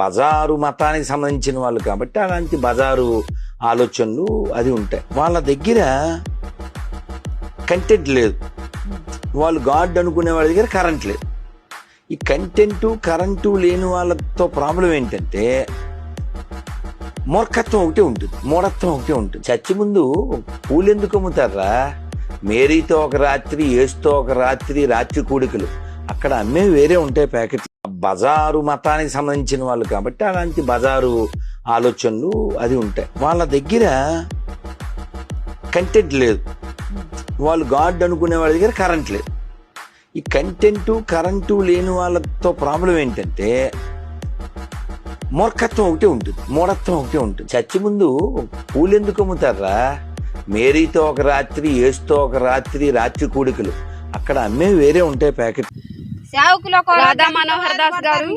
బజారు మతానికి సంబంధించిన వాళ్ళు కాబట్టి అలాంటి బజారు ఆలోచనలు అది ఉంటాయి. వాళ్ళ దగ్గర కంటెంట్ లేదు. వాళ్ళు గాడ్ అనుకునే వాళ్ళ దగ్గర కరెంట్ లేదు. ఈ కంటెంటు కరెంటు లేని వాళ్ళతో ప్రాబ్లం ఏంటంటే మూర్ఖత్వం ఒకటే ఉంటుంది. మూఢత్వం ఒకటే ఉంటుంది. చచ్చి ముందు పూలు ఎందుకు అమ్ముతారా? మేరీతో ఒక రాత్రి ఏసుతో ఒక రాత్రి రాత్రి కూడికలు. అక్కడ అమ్మే వేరే ఉంటాయి ప్యాకెట్ బజారు మతానికి సంబంధించిన వాళ్ళు కాబట్టి అలాంటి బజారు ఆలోచనలు అది ఉంటాయి. వాళ్ళ దగ్గర కంటెంట్ లేదు. వాళ్ళు గాడ్ అనుకునే వాళ్ళ దగ్గర కరెంట్ లేదు. ఈ కంటెంట్ కరెంటు లేని వాళ్ళతో ప్రాబ్లం ఏంటంటే మూర్ఖత్వం ఒకటే ఉంటుంది. మూఢత్వం ఒకటే ఉంటుంది. చచ్చి ముందు పూలు ఎందుకు అమ్ముతారా మేరీతో ఒక రాత్రి ఏసుతో ఒక రాత్రి రాత్రి కూడికలు. అక్కడ అమ్మే వేరే ఉంటాయి ప్యాకెట్ సేవకులు రాధా మనోహర్ దాస్ గారు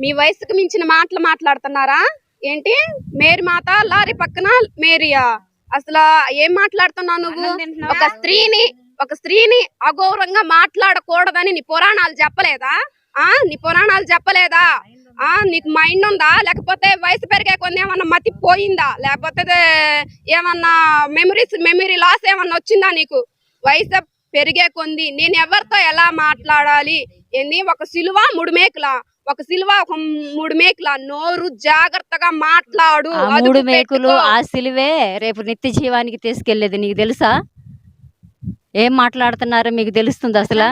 మీ వయసుకు మించిన మాటలు మాట్లాడుతున్నారా? ఏంటి? మేరీ మాత లారీ పక్కన మేరియా? అసలు ఏం మాట్లాడుతున్నావు నువ్వు? ఒక స్త్రీని ఒక స్త్రీని అగౌరవంగా మాట్లాడకూడదని నీ పురాణాలు చెప్పలేదా? ఆ? నీ పురాణాలు చెప్పలేదా? ఆ? నీకు మైండ్ ఉందా? లేకపోతే వయసు పెరిగే కొన్ని ఏమన్నా మతి పోయిందా? లేకపోతే ఏమన్నా మెమరీస్ మెమరీ లాస్ ఏమన్నా వచ్చిందా నీకు? వయసు పెరిగే కొంది నేను ఎవరితో ఎలా మాట్లాడాలి? ఏంది? ఒక సిలువ మూడు మేకులా? ఒక సిలువ ఒక మూడు మేకులా? నోరు జాగ్రత్తగా మాట్లాడు మూడు మేకులు. ఆ సిలువే రేపు నిత్య జీవానికి తీసుకెళ్ళేది నీకు తెలుసా? ఏం మాట్లాడుతున్నారో మీకు తెలుస్తుంది అసలు?